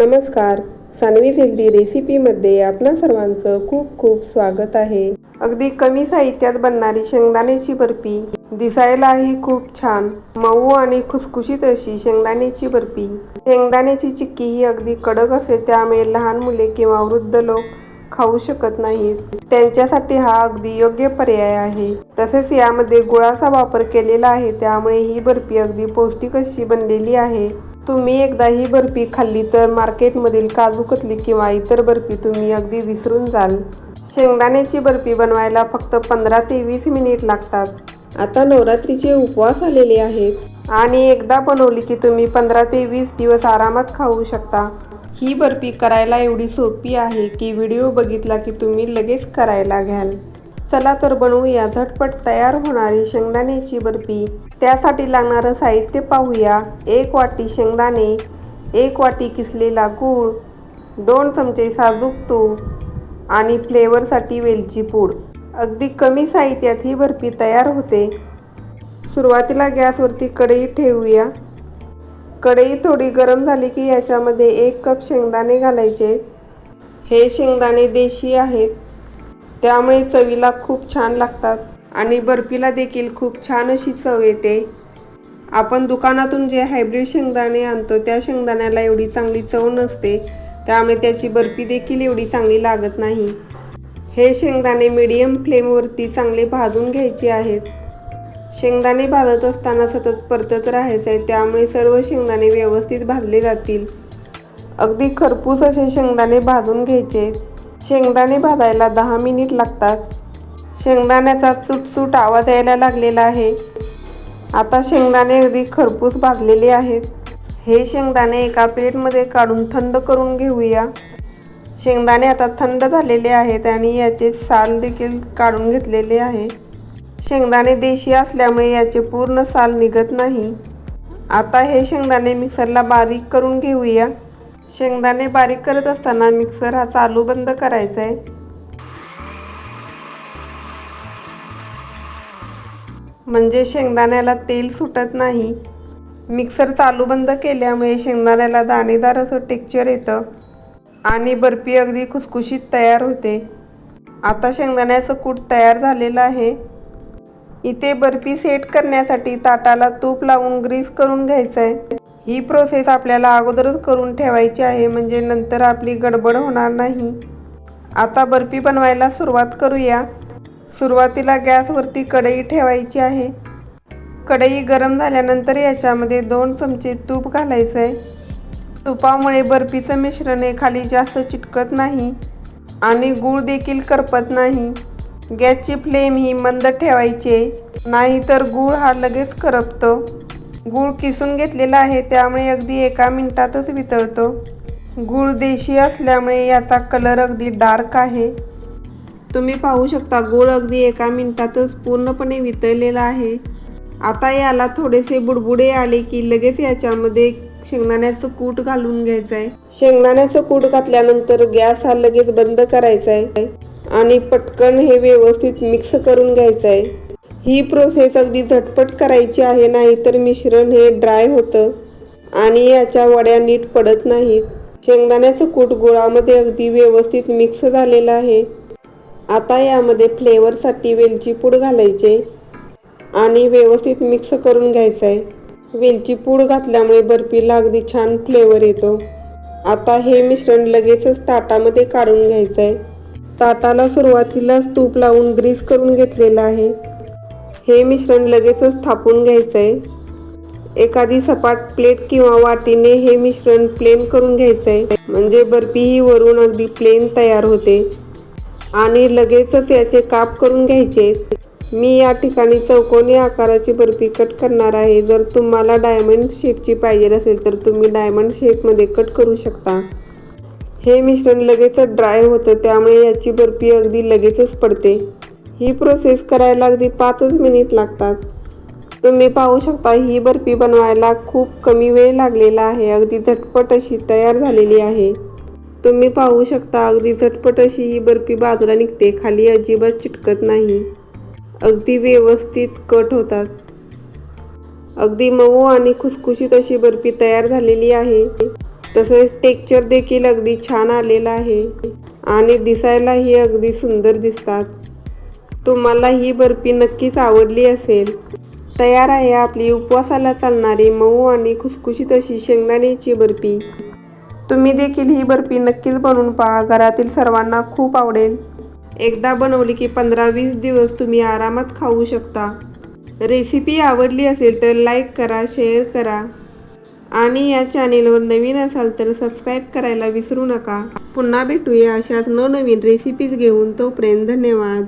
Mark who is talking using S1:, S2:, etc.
S1: नमस्कार. सानवी हेल्दी रेसिपीमध्ये आपणा सर्वांचं खूप खूप स्वागत आहे. अगदी कमी साहित्यात बनणारी शेंगदाण्याची बर्फी दिसायलाही खूप छान मऊ आणि खुसखुशीत अशी शेंगदाण्याची बर्फी. शेंगदाण्याची चिक्की ही अगदी कडक असते त्यामुळे लहान मुले किंवा वृद्ध लोक खाऊ शकत नाहीत. त्यांच्यासाठी हा अगदी योग्य पर्याय आहे. तसेच यामध्ये गुळाचा वापर केलेला आहे त्यामुळे ही बर्फी अगदी पौष्टिक अशी बनलेली आहे. तुम्ही एकदा ही बर्फी खाल्ली तर मार्केटमधील काजू कतली किंवा इतर बर्फी तुम्ही अगदी विसरून जाल. शेंगदाण्याची बर्फी बनवायला फक्त पंधरा ते वीस मिनिट लागतात. आता नवरात्रीचे उपवास आलेले आहेत. आणि एकदा बनवली की तुम्ही पंधरा ते वीस दिवस आरामात खाऊ शकता. ही बर्फी करायला एवढी सोपी आहे की व्हिडिओ बघितला की तुम्ही लगेच करायला घ्याल. चला तर बनवूया झटपट तयार होणारी शेंगदाण्याची बर्फी. त्यासाठी लागणारं साहित्य पाहूया. एक वाटी शेंगदाणे एक वाटी किसलेला गूळ दोन चमचे साजूक तूप आणि फ्लेवरसाठी वेलची पूड. अगदी कमी साहित्यात ही बर्फी तयार होते. सुरुवातीला गॅसवरती कढई ठेवूया. कढई थोडी गरम झाली की याच्यामध्ये एक कप शेंगदाणे घालायचे. हे शेंगदाणे देशी आहेत. त्यामुळे चवीला खूप छान लागतात. आणि बर्फीला देखील खूप छान अशी चव येते. आपण दुकानातून जे हायब्रिड शेंगदाणे आणतो त्या शेंगदाण्याला एवढी चांगली चव नसते. त्यामुळे त्याची बर्फी देखील एवढी चांगली लागत नाही. हे शेंगदाणे मीडियम फ्लेमवरती चांगले भाजून घ्यायचे आहेत. शेंगदाणे भाजत असताना सतत परतत राहायचं आहे त्यामुळे सर्व शेंगदाणे व्यवस्थित भाजले जातील. अगदी खरपूस असे शेंगदाणे भाजून घ्यायचे. शेंगदाणे भाजायला दहा मिनिट लागतात. शेंगदाण्याचा चुटचूट आवाज यायला लागलेला आहे. आता शेंगदाणे अगदी खरपूस भाजलेले आहेत. हे शेंगदाणे एका प्लेटमध्ये काढून थंड करून घेऊया. शेंगदाणे आता थंड झालेले आहेत आणि याचे साल देखील काढून घेतलेले आहे. शेंगदाणे देशी असल्यामुळे याचे पूर्ण साल निघत नाही. आता हे शेंगदाणे मिक्सरला बारीक करून घेऊया. शेंगदाणे बारीक करत असताना मिक्सर हा चालू बंद करायचा आहे. म्हणजे शेंगदाण्याला तेल सुटत नाही. मिक्सर चालू बंद केल्यामुळे शेंगदाण्याला दाणेदार असं टेक्चर येतं आणि बर्फी अगदी खुसखुशीत तयार होते. आता शेंगदाण्याचं कूट तयार झालेलं आहे. इथे बर्फी सेट करण्यासाठी ताटाला तूप लावून ग्रीस करून घ्यायचं आहे. ही प्रोसेस आपल्याला अगोदरच करून ठेवायची आहे म्हणजे नंतर आपली गडबड होणार नाही. आता बर्फी बनवायला सुरुवात करूया. सुरुवातीला गॅसवरती कढई ठेवायची आहे. कढई गरम झाल्यानंतर याच्यामध्ये दोन चमचे तूप घालायचं आहे तुपामुळे बर्फीचं मिश्रण हे खाली जास्त चिटकत नाही आणि गूळ देखील करपत नाही. गॅसची फ्लेम ही मंद ठेवायची नाहीतर गूळ हा लगेच करपतो. गूळ किसून घेतलेला आहे त्यामुळे अगदी एका मिनिटातच वितळतो. गूळ देशी असल्यामुळे याचा कलर अगदी डार्क आहे. तुम्ही पाहू शकता गूळ अगदी एका मिनिटातच पूर्णपणे वितळलेला आहे. आता याला थोडेसे बुडबुडे आले की लगेच याच्यामध्ये शेंगदाण्याचं कूट घालून घ्यायचं आहे शेंगदाण्याचं कूट घातल्यानंतर गॅस हा लगेच बंद करायचा आहे आणि पटकन हे व्यवस्थित मिक्स करून घ्यायचं आहे ही प्रोसेस अगदी झटपट करायची आहे नाहीतर मिश्रण हे ड्राय होतं आणि याच्या वड्या नीट पडत नाहीत. शेंगदाण्याचं कूट गुळामध्ये अगदी व्यवस्थित मिक्स झालेलं आहे. आता यामध्ये फ्लेवरसाठी वेलची पूड घालायचे आणि व्यवस्थित मिक्स करून घ्यायचं आहे वेलची पूड घातल्यामुळे बर्फीला अगदी छान फ्लेवर येतो. आता हे मिश्रण लगेचच ताटामध्ये काढून घ्यायचं आहे ताटाला सुरुवातीलाच तूप लावून ग्रीस करून घेतलेलं आहे. हे मिश्रण लगेचच थापून घ्यायचं आहे एखादी सपाट प्लेट किंवा वाटीने हे मिश्रण प्लेन करून घ्यायचं आहे म्हणजे बर्फी ही वरून अगदी प्लेन तयार होते. आणि लगेचच याचे काप करून घ्यायचे. मी या ठिकाणी चौकोनी आकाराची बर्फी कट करणार आहे. जर तुम्हाला डायमंड शेपची पाहिजे असेल तर तुम्ही डायमंड शेपमध्ये कट करू शकता. हे मिश्रण लगेचच ड्राय होतं त्यामुळे याची बर्फी अगदी लगेचच पडते. ही प्रोसेस करायला अगदी पाचच मिनिट लागतात. तुम्ही पाहू शकता ही बर्फी बनवायला खूप कमी वेळ लागलेला आहे. अगदी झटपट अशी तयार झालेली आहे. तुम्ही पाहू शकता अगदी झटपट अशी ही बर्फी बाजूला निघते. खाली अजिबात चिटकत नाही. अगदी व्यवस्थित कट होतात. अगदी मऊ आणि खुसखुशीत अशी बर्फी तयार झालेली आहे. तसेच टेक्चर देखील अगदी छान आलेलं आहे. आणि दिसायलाही अगदी सुंदर दिसतात. तुम्हाला ही बर्फी नक्कीच आवडली असेल. तयार आहे आपली उपवासाला चालणारी मऊ आणि खुसखुशीत अशी शेंगदाण्याची बर्फी. तुम्ही देखील ही बर्फी नक्कीच बनवून पहा घरातील सर्वांना खूप आवडेल. एकदा बनवली की पंधरा वीस दिवस तुम्ही आरामात खाऊ शकता. रेसिपी आवडली असेल तर लाईक करा शेअर करा. आणि या चॅनेलवर नवीन असाल तर सबस्क्राईब करायला विसरू नका. पुन्हा भेटूया अशाच नवनवीन रेसिपीज घेऊन. तोपर्यंत धन्यवाद.